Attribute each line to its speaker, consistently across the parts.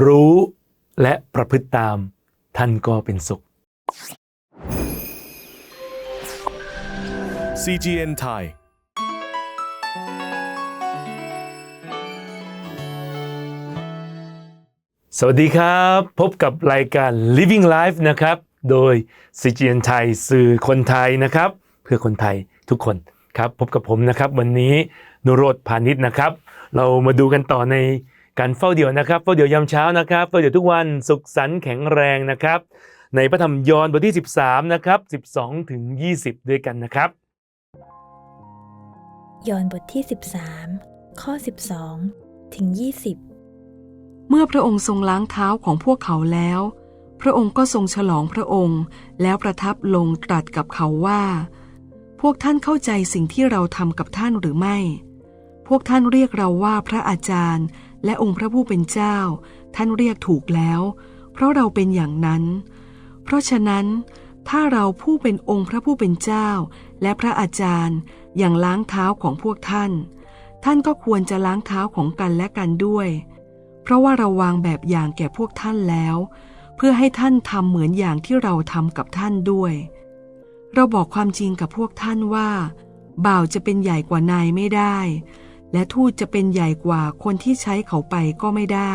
Speaker 1: รู้และประพฤติตามท่านก็เป็นสุข
Speaker 2: CGN Thai
Speaker 1: สวัสดีครับ พบกับรายการ Living Life นะครับ โดย CGN ไทยสื่อคนไทยนะครับ เพื่อคนไทยทุกคนครับ พบกับผมนะครับ วันนี้นุโรธพาณิชย์นะครับ เรามาดูกันต่อใน การเฝ้าเดี่ยวนะครับเฝ้าเดี่ยวยามเช้านะครับเฝ้าเดี่ยวทุกวันสุขสันต์แข็งแรงนะครับ ในพระธรรมยอห์นบทที่ 13นะครับ12ถึง20 ด้วยกันนะครับ
Speaker 3: ยอห์นบทที่ 13 ข้อ 12 ถึง 20
Speaker 4: เมื่อพระองค์ทรงล้างเท้าของพวกเขาแล้ว พระองค์ก็ทรงฉลองพระองค์ แล้วประทับลงตรัสกับเขาว่า พวกท่านเข้าใจสิ่งที่เราทำกับท่านหรือไม่ พวกท่านเรียกเราว่าพระอาจารย์ และองค์พระผู้เป็นเจ้า ท่านเรียกถูกแล้ว เพราะเราเป็นอย่างนั้น เพราะฉะนั้น ถ้าเราผู้เป็นองค์พระผู้เป็นเจ้า และพระอาจารย์อย่างล้างเท้าของพวกท่าน ท่านก็ควรจะล้างเท้าของกันและกันด้วย เพราะว่าเราวางแบบอย่างแก่พวกท่านแล้ว เพื่อให้ท่านทำเหมือนอย่างที่เราทำกับท่านด้วย เราบอกความจริงกับพวกท่านว่าบ่าวจะเป็นใหญ่กว่านายไม่ได้ และทูตจะเป็นใหญ่กว่าคนที่ใช้เขาไปก็ไม่ได้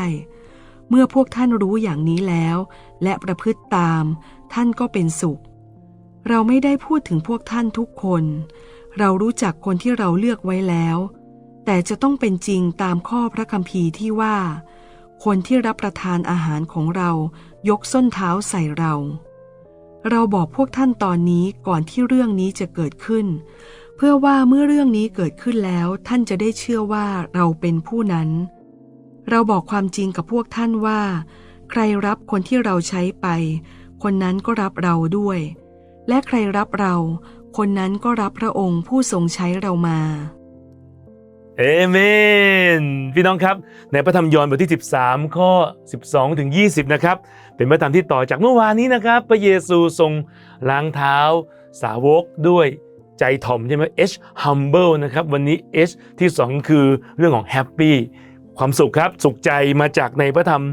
Speaker 4: เมื่อพวกท่านรู้อย่างนี้แล้ว และประพฤติตาม ท่านก็เป็นสุข เราไม่ได้พูดถึงพวกท่านทุกคน เรารู้จักคนที่เราเลือกไว้แล้ว แต่จะต้องเป็นจริงตามข้อพระคัมภีร์ที่ว่า คนที่รับประทานอาหารของเรายกส้นเท้าใส่เราเราบอกพวกท่านตอนนี้ก่อนที่เรื่องนี้จะเกิดขึ้น เพื่อว่าเมื่อเรื่องนี้เกิดขึ้นแล้วท่านจะได้เชื่อว่าเราเป็นผู้นั้น เราบอกความจริงกับพวกท่านว่า ใครรับคนที่เราใช้ไป คนนั้นก็รับเราด้วย และใครรับเรา คนนั้นก็รับพระองค์ผู้ทรงใช้เรามา
Speaker 1: เอเมน พี่น้องครับ ในพระธรรมยอห์นบทที่ 13 ข้อ 12 ถึง 20 นะครับ เป็นพระธรรมที่ต่อจากเมื่อวานนี้นะครับ พระเยซูทรงล้างเท้าสาวกด้วย ใจถ่อมใช่ไหม H humble นะครับ วันนี้ H ที่2คือเรื่องของ happy ความสุขครับ สุขใจมาจากในพระธรรม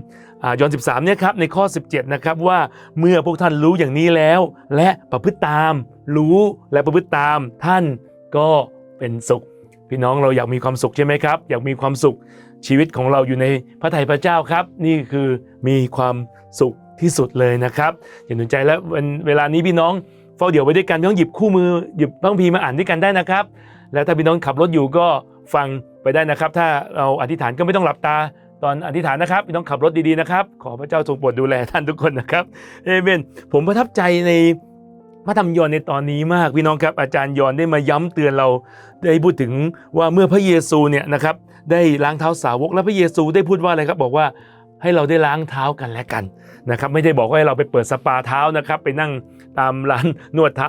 Speaker 1: ยอห์น13 เนี่ยครับในข้อ 17 นะครับว่าเมื่อพวกท่านรู้อย่างนี้แล้ว และประพฤติตาม รู้และประพฤติตามท่านก็เป็นสุข พี่น้องเราอยากมีความสุขใช่ไหมครับ อยากมีความสุขชีวิตของเราอยู่ในพระทัยพระเจ้าครับ นี่คือมีความสุขที่สุดเลยนะครับอย่าสนใจแล้ววันเวลานี้พี่น้อง เฝ้าเดี๋ยวไว้ด้วยกันพี่น้องหยิบคู่มือหยิบพระคัมภีร์มาอ่านด้วยกันได้นะครับ แล้วถ้าพี่น้องขับรถอยู่ก็ฟังไปได้นะครับ ถ้าเราอธิษฐานก็ไม่ต้องหลับตา ตอนอธิษฐานนะครับพี่น้องขับรถดีๆนะครับ ขอพระเจ้าทรงโปรดดูแลท่านทุกคนนะครับเอเมนผมประทับใจในพระธรรมยอห์นในตอนนี้มากพี่น้องครับอาจารย์ยอห์นได้มาย้ำเตือนเราได้พูดถึงว่าเมื่อพระเยซูเนี่ยนะครับได้ล้างเท้าสาวกและพระเยซูได้พูดว่าอะไรครับบอกว่า ให้เราได้ล้างเท้ากันและกันนะครับไม่ได้บอกว่าให้เราไปเปิดสปาเท้านะครับ ไปนั่งตามร้านนวดเท้า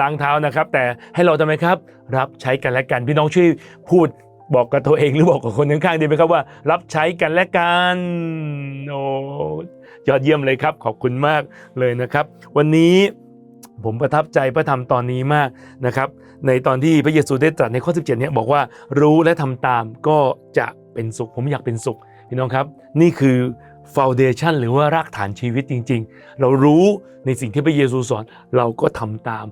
Speaker 1: ล้างเท้านะครับ แต่ให้เราทำไมครับ รับใช้กันและกัน พี่น้องช่วยพูดบอกกับตัวเองหรือบอกกับคนข้างๆดีไหมครับว่า รับใช้กันและกันโอ้ยอดเยี่ยมเลยครับ ขอบคุณมากเลยนะครับ วันนี้ผมประทับใจพระธรรมตอนนี้มากนะครับ ในตอนที่พระเยซูได้ตรัสในข้อ 17เนี่ยบอกว่ารู้และทำตามก็จะเป็นสุข ผมอยากเป็นสุข พี่น้องครับนี่คือฟาวเดชันหรือว่ารากฐานชีวิตจริง ๆ เรารู้ในสิ่งที่พระเยซูสอนเราก็ทำตาม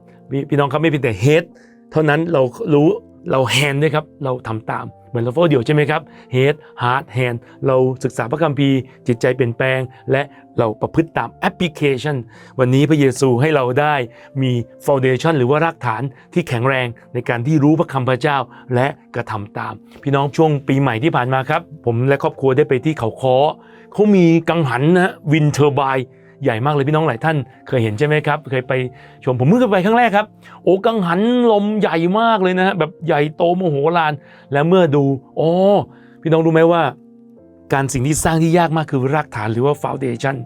Speaker 1: พี่น้องครับไม่เพียงแต่เฮดเท่านั้นเรารู้เราแฮนด้วยครับเราทำตาม เหมือนเราเฝ้าเดี่ยวใช่ไหมครับเฮดฮาร์ดแฮนเราศึกษาพระคัมภีร์ จิตใจเปลี่ยนแปลง และเราประพฤติตามแอปพลิเคชัน วันนี้พระเยซูให้เราได้มีฟ u n เดชันหรือว่ารากฐานที่แข็งแรงในการที่รู้พระคำพระเจ้าและกระทำตาม พี่น้องช่วงปีใหม่ที่ผ่านมาครับ ผมและครอบครัวได้ไปที่เขาค้อเขามีกังหันนะวินเทอร์บาย ใหญ่มากเลยพี่น้องหลายท่าน เคยเห็นใช่ไหมครับ เคยไปชมผมเพิ่งไปครั้งแรกครับ โอ้กังหันลมใหญ่มากเลยนะฮะแบบใหญ่โตโมโหลาน และเมื่อดูอ๋อพี่น้องรู้ไหมว่า การสิ่งที่สร้างที่ยากมากคือรากฐานหรือว่าฟ u n เดชัน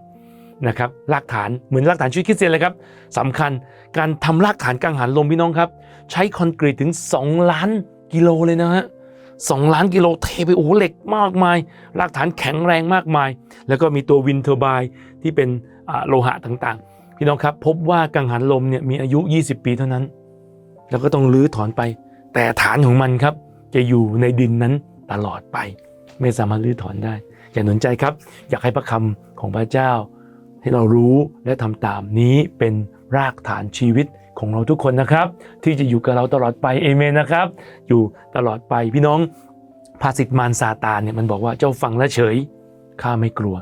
Speaker 1: นะครับรากฐานเหมือนรากฐานชีวิตคริสเตียนเลยครับสำคัญการทำรากฐานกังหันลมพี่น้องครับ ใช้คอนกรีตถึง 2 ล้านกิโลเลยนะฮะสองล้านกิโลเทไปโอ้เหล็กมากมายรากฐานแข็งแรงมากมาย แล้วก็มีตัววินเทอร์บายที่เป็น โลหะต่างๆ พี่น้องครับพบว่ากังหันลมเนี่ยมีอายุ 20 ปีเท่านั้น แล้วก็ต้องรื้อถอนไป แต่ฐานของมันครับ จะอยู่ในดินนั้นตลอดไป ไม่สามารถรื้อถอนได้ อย่าหนุนใจครับ อยากให้พระคำของพระเจ้า ให้เรารู้และทำตามนี้เป็นรากฐานชีวิตของเราทุกคนนะครับ ที่จะอยู่กับเราตลอดไปเอเมนนะครับ อยู่ตลอดไปพี่น้องภาษิตมารซาตานเนี่ยมันบอกว่าเจ้าฟังและเฉยข้าไม่กลัว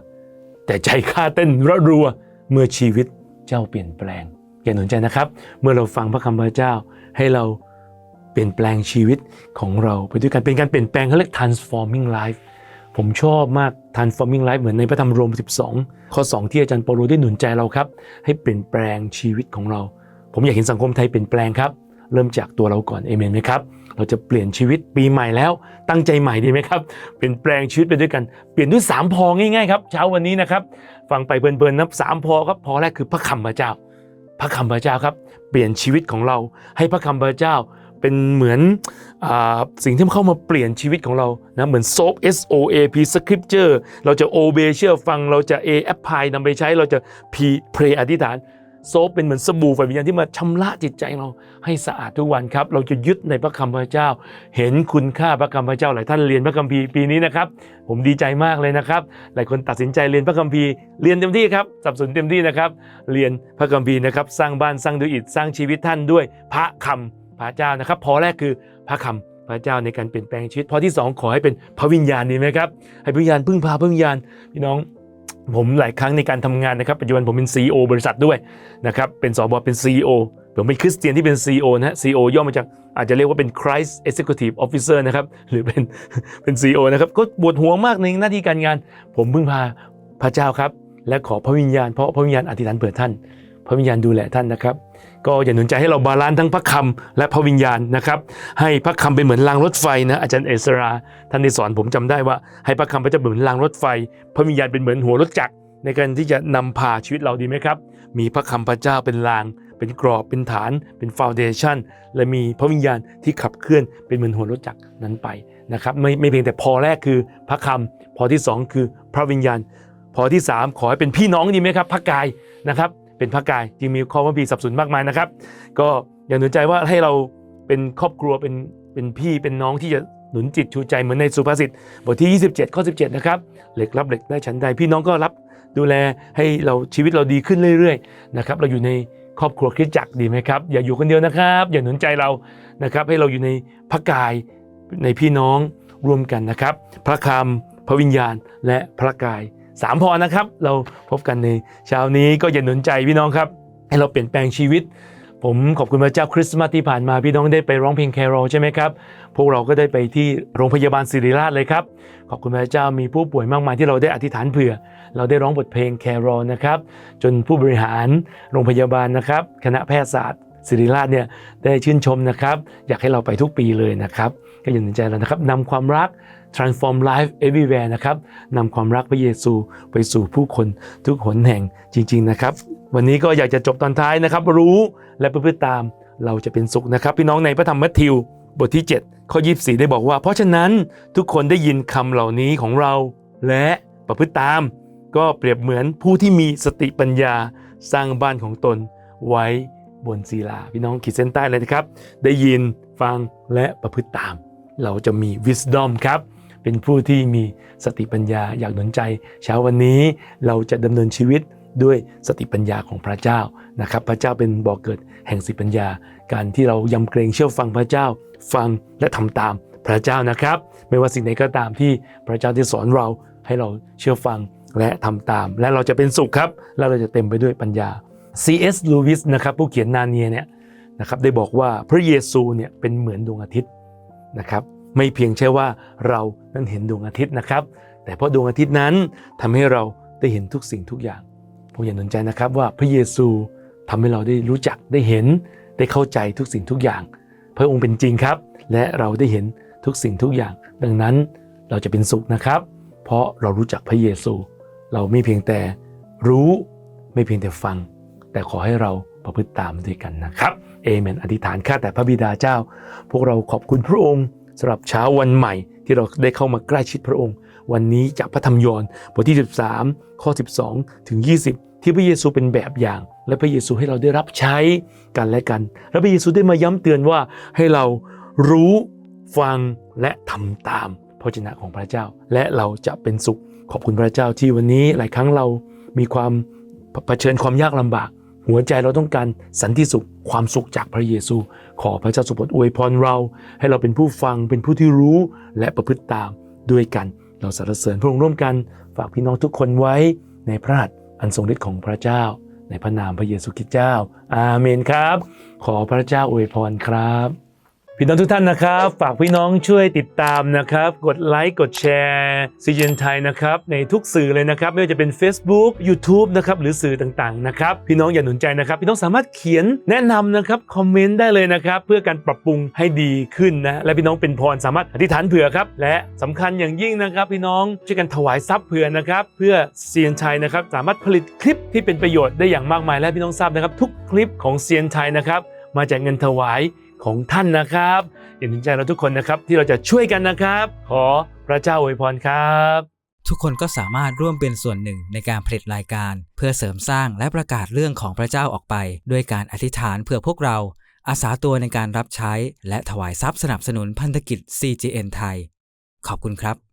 Speaker 1: แต่ใจข้าเต้นระรัวเมื่อชีวิตเจ้าเปลี่ยนแปลงอย่าหนุนใจนะครับ เมื่อเราฟังพระคำพระเจ้าให้เราเปลี่ยนแปลงชีวิตของเราไปด้วยกันเป็นการเปลี่ยนแปลงเขาเรียก transforming life ผมชอบมาก transforming life เหมือนในพระธรรมโรม 12 ข้อ 2 ที่อาจารย์เปโลได้หนุนใจเราครับ ให้เปลี่ยนแปลงชีวิตของเรา ผมอยากเห็นสังคมไทยเปลี่ยนแปลงครับ เริ่มจากตัวเราก่อนเอเมนไหมครับ เราจะเปลี่ยนชีวิตปีใหม่แล้ว ตั้งใจใหม่ดีไหมครับ เปลี่ยนแปลงชีวิตไปด้วยกัน เปลี่ยนด้วยสามพอง่ายๆครับ เช้าวันนี้นะครับ ฟังไปเพลินๆนับสามพอครับ พอแรกคือพระคำพระเจ้า พระคำพระเจ้าครับ เปลี่ยนชีวิตของเราให้พระคำพระเจ้าเป็นเหมือนอสิ่งที่เข้ามาเปลี่ยนชีวิตของเรานะเหมือน soap S O A P scripture เราจะ obey เชื่อฟังเราจะ A apply นำไปใช้เราจะ P pray อธิษฐาน โซฟเป็นเหมือนสบู่ไฟวิญญาณที่มาชำระจิตใจเราให้สะอาดทุกวันครับ เราจะยึดในพระคำพระเจ้า เห็นคุณค่าพระคำพระเจ้าหลายท่านเรียนพระคัมภีร์ปีนี้นะครับ ผมดีใจมากเลยนะครับ หลายคนตัดสินใจเรียนพระคัมภีร์เรียนเต็มที่ครับสับสนเต็มที่นะครับ เรียนพระคัมภีร์นะครับ สร้างบ้านสร้างด้วยอิฐสร้างชีวิตท่านด้วยพระคำพระเจ้านะครับ พอแรกคือพระคำพระเจ้าในการเปลี่ยนแปลงชีวิตพอที่สองขอให้เป็นพระวิญญาณดีไหมครับให้พระวิญญาณพึ่งพาพระวิญญาณพี่น้อง ผมหลายครั้งในการทำงานนะครับปัจจุบันผมเป็น CEO บริษัทด้วยนะครับเป็นสบเป็น CEO ผมเป็นคริสเตียนที่เป็น CEO นะฮะ CEO ย่อมาจากอาจจะเรียกว่าเป็น Christ Executive Officer นะครับหรือเป็นเป็น CEO นะครับก็ปวดหัวมากในหน้าที่การงาน ผมพึ่งพาพระเจ้าครับ และขอพระวิญญาณเพราะพระวิญญาณอธิษฐานเผื่อท่าน พระวิญญาณดูแลท่านนะครับ ก็อย่าหนุนใจให้เราบาลานซ์ทั้งพระคำและพระวิญญาณนะครับ ให้พระคำเป็นเหมือนรางรถไฟนะอาจารย์เอสรา ท่านได้สอนผมจำได้ว่า ให้พระคำพระเจ้าเป็นเหมือนรางรถไฟ พระวิญญาณเป็นเหมือนหัวรถจักรในการที่จะนำพาชีวิตเราดีไหมครับ มีพระคำพระเจ้าเป็นราง เป็นกรอบเป็นฐาน เป็นฟาวเดชันและมีพระวิญญาณที่ขับเคลื่อนเป็นเหมือนหัวรถจักรนั้นไปนะครับไม่ไม่เพียงแต่พอแรกคือพระคำพอที่สองคือพระวิญญาณ พอที่สามขอให้เป็นพี่น้องดีไหมครับ พระกายนะครับ เป็นพระกายจึงมีข้อพระบีสับสนมากมายนะครับ ก็อย่าหนุนใจว่าให้เราเป็นครอบครัวเป็นเป็นพี่เป็นน้องที่จะหนุนจิตชูใจเหมือนในสุภาษิตบทที่ 27 ข้อ 17 นะครับ เหล็กรับเหล็กได้ฉันใดพี่น้องก็รับดูแลให้เราชีวิตเราดีขึ้นเรื่อยๆนะครับเราอยู่ในครอบครัวคริสตจักรดีไหมครับ อย่าอยู่คนเดียวนะครับ อย่าหนุนใจเรานะครับให้เราอยู่ในพระกายในพี่น้องรวมกันนะครับ พระคำพระวิญญาณและพระกาย สามพอนะครับ เราพบกันในเช้านี้ก็อย่าหนุนใจพี่น้องครับ ให้เราเปลี่ยนแปลงชีวิต ผมขอบคุณพระเจ้าคริสต์มาสที่ผ่านมาพี่น้องได้ไปร้องเพลงแครอใช่ไหมครับ พวกเราก็ได้ไปที่โรงพยาบาลศิริราชเลยครับ ขอบคุณพระเจ้ามีผู้ป่วยมากมายที่เราได้อธิษฐานเผื่อ เราได้ร้องบทเพลงแครอนะครับ จนผู้บริหารโรงพยาบาลนะครับ คณะแพทยศาสตร์ ศิริราชเนี่ยได้ชื่นชมนะครับ อยากให้เราไปทุกปีเลยนะครับ ก็อย่าหนุนใจเรานะครับนำความรัก transform life everywhere นะครับนำความรักพระเยซูไปสู่ผู้คนทุกหนแห่งจริง ๆนะครับ วันนี้ก็อยากจะจบตอนท้ายนะครับ รู้และประพฤติตามเราจะเป็นสุขนะครับ พี่น้องในพระธรรมมัทธิวบทที่ 7 ข้อ 24 ได้บอกว่า เพราะฉะนั้นทุกคนได้ยินคำเหล่านี้ของเรา และประพฤติตาม ก็เปรียบเหมือนผู้ที่มีสติปัญญาสร้างบ้านของตนไว้ บนศิลาพี่น้องขีดเส้นใต้เลยนะครับ ได้ยินฟังและประพฤติตาม เราจะมี wisdom ครับ เป็นผู้ที่มีสติปัญญาอยากหนุนใจ เช้าวันนี้เราจะดำเนินชีวิตด้วยสติปัญญาของพระเจ้านะครับ พระเจ้าเป็นบ่อกเกิดแห่งสติปัญญา การที่เรายำเกรงเชื่อฟังพระเจ้า ฟังและทำตามพระเจ้านะครับ ไม่ว่าสิ่งใดก็ตามที่พระเจ้าที่สอนเราให้เราเชื่อฟังและทำตาม และเราจะเป็นสุขครับ และเราจะเต็มไปด้วยปัญญา C.S. Lewis นะครับผู้เขียนนาเนียเนี่ยนะครับได้บอกว่าพระเยซูเนี่ยเป็นเหมือนดวงอาทิตย์นะครับไม่เพียงแค่ว่าเรานั้นเห็นดวงอาทิตย์นะครับ แต่เพราะดวงอาทิตย์นั้นทำให้เราได้เห็นทุกสิ่งทุกอย่าง ผมอยากหนุนใจนะครับว่าพระเยซูทำให้เราได้รู้จักได้เห็นได้เข้าใจทุกสิ่งทุกอย่าง พระองค์เป็นจริงครับ และเราได้เห็นทุกสิ่งทุกอย่าง ดังนั้นเราจะเป็นสุขนะครับ เพราะเรารู้จักพระเยซู เราไม่เพียงแต่รู้ไม่เพียงแต่ฟัง แต่ขอให้เราประพฤติตามด้วยกันนะครับเอเมนอธิษฐานข้าแต่พระบิดาเจ้า พวกเราขอบคุณพระองค์สำหรับเช้าวันใหม่ ที่เราได้เข้ามาใกล้ชิดพระองค์ วันนี้จากพระธรรมยอห์นบทที่ 13 ข้อ 12 ถึง 20 ที่พระเยซูเป็นแบบอย่าง และพระเยซูให้เราได้รับใช้กันและกัน และพระเยซูได้มาย้ำเตือนว่าให้เรารู้ฟังและทำตามพระเจนะของพระเจ้า และเราจะเป็นสุขขอบคุณพระเจ้าที่วันนี้หลายครั้งเรามีความเผชิญความยากลำบาก หัวใจเราต้องการสันติสุขความสุขจากพระเยซู ขอพระเจ้าทรงโปรดอวยพรเรา ให้เราเป็นผู้ฟังเป็นผู้ที่รู้และประพฤติตามด้วยกัน เราสรรเสริญพระองค์ร่วมกัน ฝากพี่น้องทุกคนไว้ในพระหัตถ์อันทรงฤทธิ์ของพระเจ้า ในพระนามพระเยซูคริสต์เจ้า อาเมนครับ ขอพระเจ้าอวยพรครับ พี่น้องทุกท่านนะครับ ฝากพี่น้องช่วยติดตามนะครับ กดไลค์กดแชร์ซีเจนไทยนะครับ ในทุกสื่อเลยนะครับ ไม่ว่าจะเป็น Facebook YouTube นะครับหรือสื่อต่างๆนะครับ พี่น้องอย่าหนุนใจนะครับ พี่น้องสามารถเขียนแนะนำนะครับคอมเมนต์ได้เลยนะครับ เพื่อการปรับปรุงให้ดีขึ้นนะและพี่น้องเป็นพรสามารถอธิษฐานเผื่อครับ และสำคัญอย่างยิ่งนะครับ พี่น้องช่วยกันถวายทรัพย์เผื่อนะครับ เพื่อเซียนชัยนะครับสามารถผลิตคลิปที่เป็นประโยชน์ได้อย่างมากมาย และพี่น้องทราบนะครับ ทุกคลิปของเซียนชัยนะครับมาจากเงินถวาย ของท่านนะครับอย่าลืมใจเราทุกคนนะครับที่เราจะช่วยกันนะครับ ขอพระเจ้าอวยพรครับ
Speaker 2: ทุกคนก็สามารถร่วมเป็นส่วนหนึ่งในการผลิตรายการ เพื่อเสริมสร้างและประกาศเรื่องของพระเจ้าออกไป ด้วยการอธิษฐานเพื่อพวกเราอาสาตัวในการรับใช้ และถวายทรัพย์สนับสนุนพันธกิจ CGN ไทย ขอบคุณครับ